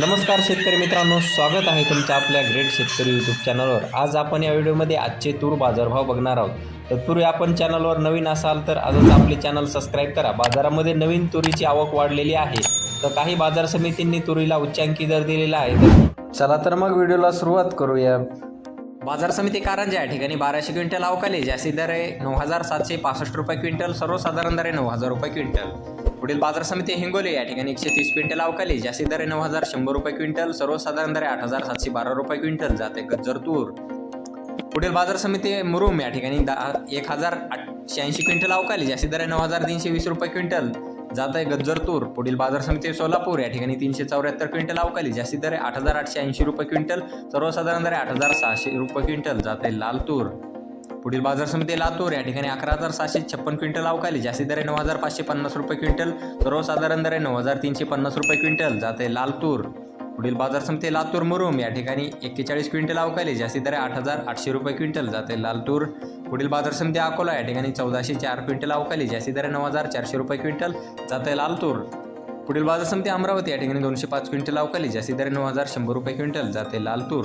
नमस्कार शेतकरी मित्रांनो स्वागत आहे तुमचं आपल्या ग्रेट शेतकरी यूट्यूब चॅनलवर आज आपण या व्हिडिओमध्ये आजचे तूर बाजारभाव बघणार आहोत. तत्पूर्वी आपण चॅनलवर नवीन असाल तर आजच आपले चॅनल सबस्क्राईब करा. बाजारामध्ये नवीन तुरीची आवक वाढलेली आहे. तर काही बाजार समितींनी तुरीला उच्चांकी दर दिलेला आहे. तर चला तर मग व्हिडिओला सुरुवात करूया. बाजार समिती कारंजा या ठिकाणी बाराशे क्विंटल आवकाली जास्ती दर आहे नऊ हजार सातशे पासष्ट रुपये क्विंटल सर्वसाधारण दर आहे नऊ हजार रुपये क्विंटल. पुढील बाजार समिती हिंगोली या ठिकाणी एकशे तीस क्विंटल अवकाली जास्ती दर नऊ हजार शंभर रुपये क्विंटल सर्वसाधारण दर आठ हजार सातशे बारा रुपये क्विंटल जाते गज्जर तूर. पुढील बाजार समिती मुरुम या ठिकाणी दहा एक हजार शहाऐंशी क्विंटल अवकाली जास्ती दर नऊ हजार तीनशे वीस रुपये क्विंटल जात आहे गज्जर तूर. पुढील बाजार समिती सोलापूर या ठिकाणी तीनशे चौऱ्याहत्तर क्विंटल अवकाली जास्ती दर आठ हजार आठशे ऐंशी रुपये क्विंटल सर्वसाधारण दर आठ हजार सहाशे रुपये क्विंटल जात आहे लाल तूर. पुढील बाजार समिती लातूर या ठिकाणी अकरा हजार सहाशे छप्पन क्विंटल अवकाली जास्ती दर नऊ हजार पाचशे पन्नास रुपये क्विंटल. सर्वसाधारण दर आहे नऊ हजार तीनशे पन्नास रुपये क्विंटल. जाते लालतूर. पुढील बाजार समिती लातूर मुरुम या ठिकाणी एक्केचाळीस क्विंटल अवकाली जास्ती दर आठ हजार आठशे रुपये क्विंटल. जाते लालतूर. पुढील बाजार समिती अकोला या ठिकाणी चौदाशे चार क्विंटल अवकाली जास्ती दर नऊ हजार चारशे रुपये क्विंटल. जाते लालतूर. पुढील बाजार समिती अमरावती या ठिकाणी दोनशे पाच क्विंटल अवकाली जास्ती दर नऊ हजार शंभर रुपये क्विंटल. जाते लालतूर.